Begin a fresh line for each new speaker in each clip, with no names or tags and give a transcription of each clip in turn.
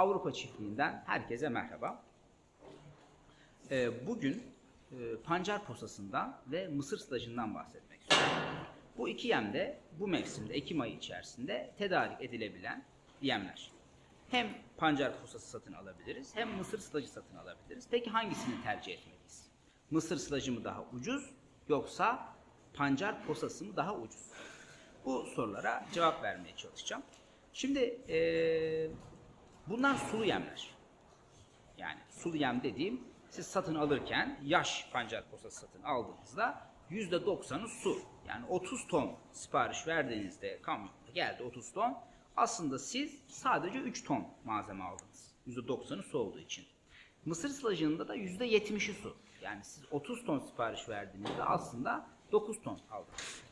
Avrupa Çiftliği'nden herkese merhaba. Ee, bugün e, pancar posasından ve mısır sılacından bahsetmek istiyorum. Bu iki yem de bu mevsimde, Ekim ayı içerisinde tedarik edilebilen yemler. Hem pancar posası satın alabiliriz hem mısır sılacı satın alabiliriz. Peki hangisini tercih etmeliyiz? Mısır sılacı mı daha ucuz yoksa pancar posası mı daha ucuz? Bu sorulara cevap vermeye çalışacağım. Şimdi eee, bunlar sulu yemler. Yani sulu yem dediğim siz satın alırken yaş pancar posası satın aldığınızda %90'ı su. Yani 30 ton sipariş verdiğinizde kamyonda geldi 30 ton. Aslında siz sadece 3 ton malzeme aldınız. %90'ı su olduğu için. Mısır sılacında da %70'i su. Yani siz 30 ton sipariş verdiğinizde aslında 9 ton aldınız.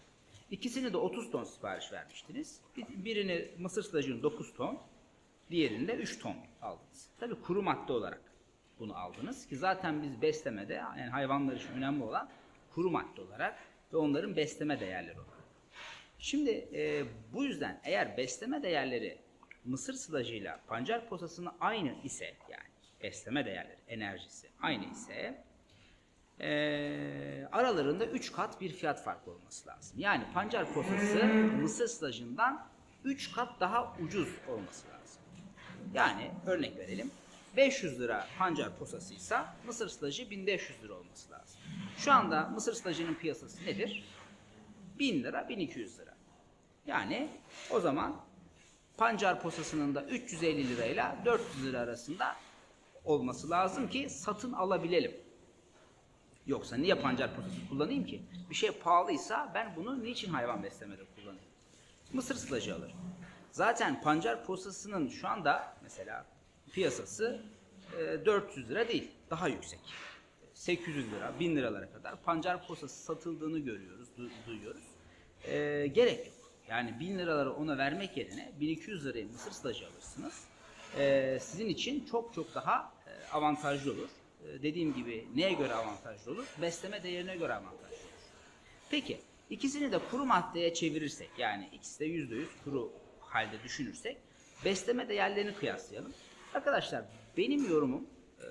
İkisini de 30 ton sipariş vermiştiniz. Bir- Birini mısır sılacının 9 ton, diğerinde 3 ton aldınız. Tabii kuru madde olarak bunu aldınız ki zaten biz beslemede yani hayvanlar için önemli olan kuru madde olarak ve onların besleme değerleri olarak. Şimdi e, bu yüzden eğer besleme değerleri mısır sılacıyla pancar posasının aynı ise yani besleme değerleri, enerjisi aynı ise e, aralarında 3 kat bir fiyat farkı olması lazım. Yani pancar posası mısır sılacından 3 kat daha ucuz olması lazım. Yani örnek verelim. 500 lira pancar posasıysa mısır sılacı 1500 lira olması lazım. Şu anda mısır sılacının piyasası nedir? 1000 lira, 1200 lira. Yani o zaman pancar posasının da 350 lirayla 400 lira arasında olması lazım ki satın alabilelim. Yoksa niye pancar posası kullanayım ki? Bir şey pahalıysa ben bunu niçin hayvan beslemede kullanayım? Mısır sılacı alırım. Zaten pancar posasının şu anda mesela piyasası e, 400 lira değil, daha yüksek. 800 lira, 1000 liralara kadar pancar posası satıldığını görüyoruz, du- duyuyoruz. E, gerek yok. Yani 1000 liraları ona vermek yerine 1200 liraya mısır sılacı alırsınız. E, sizin için çok çok daha e, avantajlı olur. E, dediğim gibi neye göre avantajlı olur? Besleme değerine göre avantajlı olur. Peki ikisini de kuru maddeye çevirirsek yani ikisi de %100 kuru halde düşünürsek besleme değerlerini kıyaslayalım. Arkadaşlar benim yorumum e,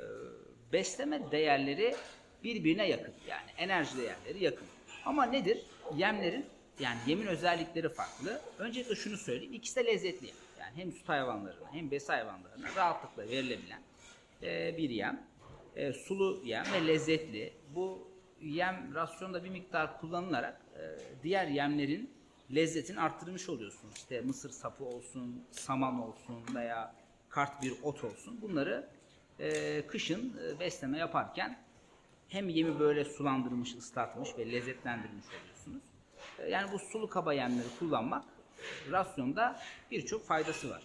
besleme değerleri birbirine yakın yani enerji değerleri yakın. Ama nedir? Yemlerin yani yemin özellikleri farklı. Öncelikle şunu söyleyeyim ikisi de lezzetli. Yani hem süt hayvanlarına hem besi hayvanlarına rahatlıkla verilebilen e, bir yem. E, sulu yem ve lezzetli. Bu yem rasyonda bir miktar kullanılarak diğer yemlerin lezzetini arttırmış oluyorsunuz. İşte mısır sapı olsun, saman olsun veya kart bir ot olsun. Bunları e, kışın e, besleme yaparken hem yemi böyle sulandırmış, ıslatmış ve lezzetlendirmiş oluyorsunuz. E, yani bu sulu kaba yemleri kullanmak rasyonda birçok faydası var.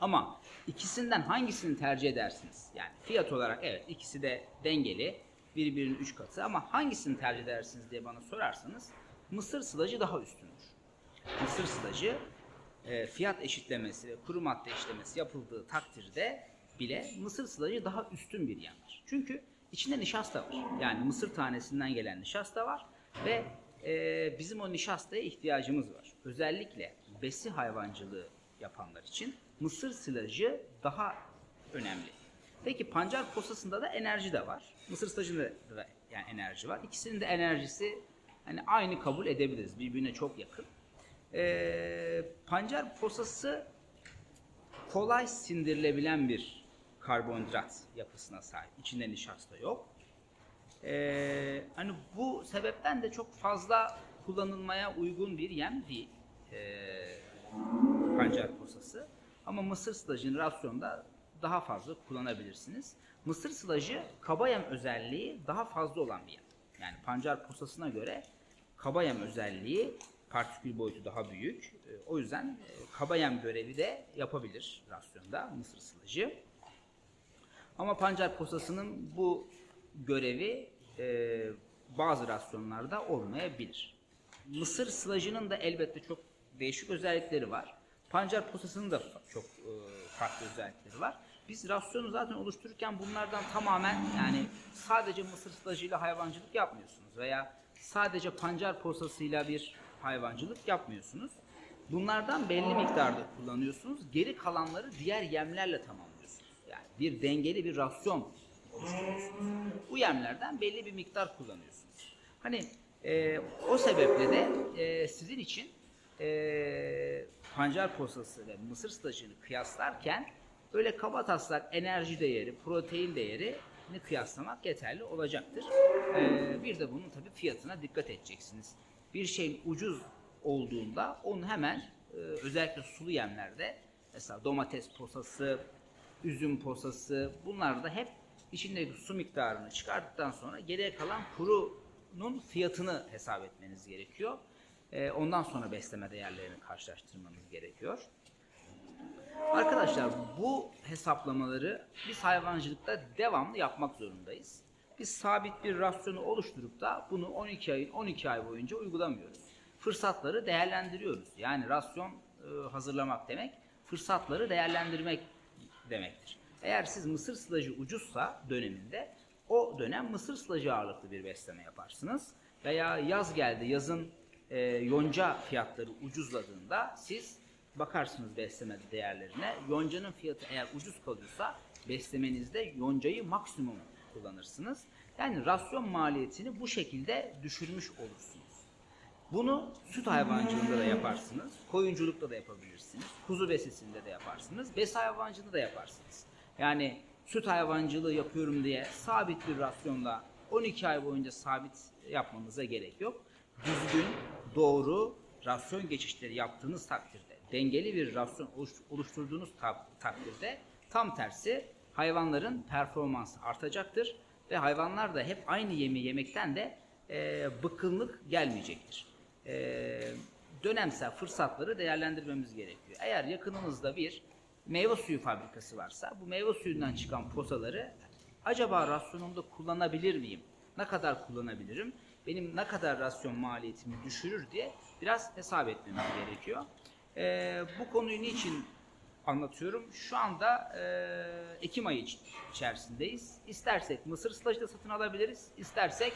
Ama ikisinden hangisini tercih edersiniz? Yani fiyat olarak evet ikisi de dengeli, birbirinin üç katı ama hangisini tercih edersiniz diye bana sorarsanız mısır sılacı daha üstündür. Mısır sılacı e, fiyat eşitlemesi ve kuru madde eşitlemesi yapıldığı takdirde bile mısır sılacı daha üstün bir yemdir. Çünkü içinde nişasta var. Yani mısır tanesinden gelen nişasta var ve e, bizim o nişastaya ihtiyacımız var. Özellikle besi hayvancılığı yapanlar için mısır silajı daha önemli. Peki pancar posasında da enerji de var. Mısır silajında da yani enerji var. İkisinin de enerjisi hani aynı kabul edebiliriz. Birbirine çok yakın. Ee, pancar posası kolay sindirilebilen bir karbonhidrat yapısına sahip. İçinde nişasta yok. Ee, hani bu sebepten de çok fazla kullanılmaya uygun bir yem değil. Ee, pancar posası. Ama mısır sılacını rasyonda daha fazla kullanabilirsiniz. Mısır sılacı kaba yem özelliği daha fazla olan bir yem. Yani pancar posasına göre kaba yem özelliği partikül boyutu daha büyük. Ee, O yüzden e, kaba yem görevi de yapabilir rasyonda mısır sılacı. Ama pancar posasının bu görevi e, bazı rasyonlarda olmayabilir. Mısır sılacının da elbette çok değişik özellikleri var. Pancar posasının da çok e, farklı özellikleri var. Biz rasyonu zaten oluştururken bunlardan tamamen yani sadece mısır sılacıyla hayvancılık yapmıyorsunuz veya sadece pancar posasıyla bir hayvancılık yapmıyorsunuz. Bunlardan belli miktarda kullanıyorsunuz. Geri kalanları diğer yemlerle tamamlıyorsunuz. Yani bir dengeli bir rasyon oluşturuyorsunuz. Bu yemlerden belli bir miktar kullanıyorsunuz. Hani e, o sebeple de e, sizin için e, pancar posası ve mısır stajını kıyaslarken öyle kaba taslak enerji değeri, protein değerini kıyaslamak yeterli olacaktır. E, bir de bunun tabii fiyatına dikkat edeceksiniz. Bir şeyin ucuz olduğunda onu hemen e, özellikle sulu yemlerde mesela domates posası, üzüm posası bunlar da hep içindeki su miktarını çıkarttıktan sonra geriye kalan kurunun fiyatını hesap etmeniz gerekiyor. Ee, ondan sonra besleme değerlerini karşılaştırmanız gerekiyor. Arkadaşlar bu hesaplamaları biz hayvancılıkta devamlı yapmak zorundayız. Biz sabit bir rasyonu oluşturup da bunu 12 ayın 12 ay boyunca uygulamıyoruz. Fırsatları değerlendiriyoruz. Yani rasyon e, hazırlamak demek fırsatları değerlendirmek demektir. Eğer siz mısır sılacı ucuzsa döneminde o dönem mısır sılacı ağırlıklı bir besleme yaparsınız. Veya yaz geldi, yazın e, yonca fiyatları ucuzladığında siz bakarsınız besleme değerlerine. Yoncanın fiyatı eğer ucuz kalıyorsa beslemenizde yoncayı maksimum kullanırsınız. Yani rasyon maliyetini bu şekilde düşürmüş olursunuz. Bunu süt hayvancılığında da yaparsınız, koyunculukta da yapabilirsiniz, kuzu besisinde de yaparsınız, bes hayvancılığında da yaparsınız. Yani süt hayvancılığı yapıyorum diye sabit bir rasyonla 12 ay boyunca sabit yapmanıza gerek yok. Düzgün, doğru rasyon geçişleri yaptığınız takdirde, dengeli bir rasyon oluş- oluşturduğunuz ta- takdirde tam tersi hayvanların performansı artacaktır ve hayvanlar da hep aynı yemi yemekten de e, bıkkınlık gelmeyecektir. E, dönemsel fırsatları değerlendirmemiz gerekiyor. Eğer yakınımızda bir meyve suyu fabrikası varsa bu meyve suyundan çıkan posaları acaba rasyonumda kullanabilir miyim? Ne kadar kullanabilirim? Benim ne kadar rasyon maliyetimi düşürür diye biraz hesap etmemiz gerekiyor. E, bu konuyu niçin anlatıyorum. Şu anda e, Ekim ayı iç- içerisindeyiz. İstersek mısır sılacı da satın alabiliriz. istersek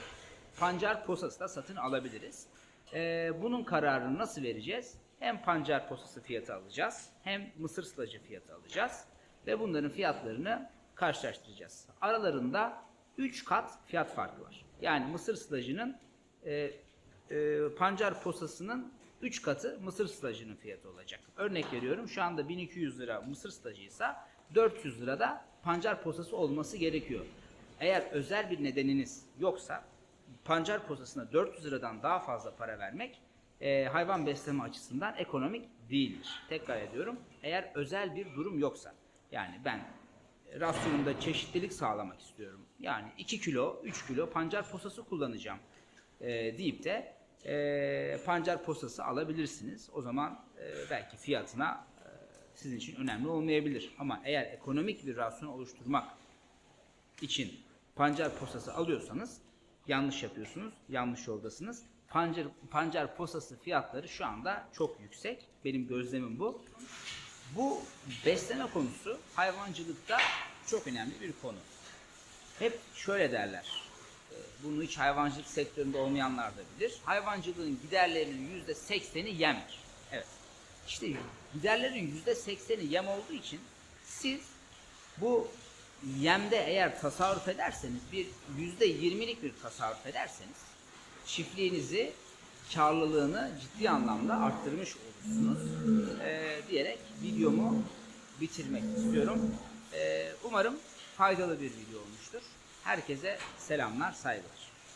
pancar posası da satın alabiliriz. E, bunun kararını nasıl vereceğiz? Hem pancar posası fiyatı alacağız hem mısır sılacı fiyatı alacağız. Ve bunların fiyatlarını karşılaştıracağız. Aralarında 3 kat fiyat farkı var. Yani mısır sılacının e, e, pancar posasının 3 katı mısır sılacının fiyatı olacak. Örnek veriyorum şu anda 1200 lira mısır sılacıysa 400 lira da pancar posası olması gerekiyor. Eğer özel bir nedeniniz yoksa pancar posasına 400 liradan daha fazla para vermek e, hayvan besleme açısından ekonomik değildir. Tekrar ediyorum eğer özel bir durum yoksa yani ben rasyonumda çeşitlilik sağlamak istiyorum. Yani 2 kilo, 3 kilo pancar posası kullanacağım e, deyip de e, pancar posası alabilirsiniz. O zaman e, belki fiyatına e, sizin için önemli olmayabilir. Ama eğer ekonomik bir rasyon oluşturmak için pancar posası alıyorsanız yanlış yapıyorsunuz, yanlış yoldasınız. Pancar, pancar posası fiyatları şu anda çok yüksek. Benim gözlemim bu. Bu besleme konusu hayvancılıkta çok önemli bir konu. Hep şöyle derler. E, Bunu hiç hayvancılık sektöründe olmayanlar da bilir. Hayvancılığın giderlerinin yüzde sekseni yemdir. Evet. İşte giderlerin yüzde sekseni yem olduğu için siz bu yemde eğer tasarruf ederseniz bir yüzde yirmilik bir tasarruf ederseniz çiftliğinizi karlılığını ciddi anlamda arttırmış olursunuz Ee, diyerek videomu bitirmek istiyorum. Ee, umarım faydalı bir video olmuştur. Herkese selamlar, saygılar.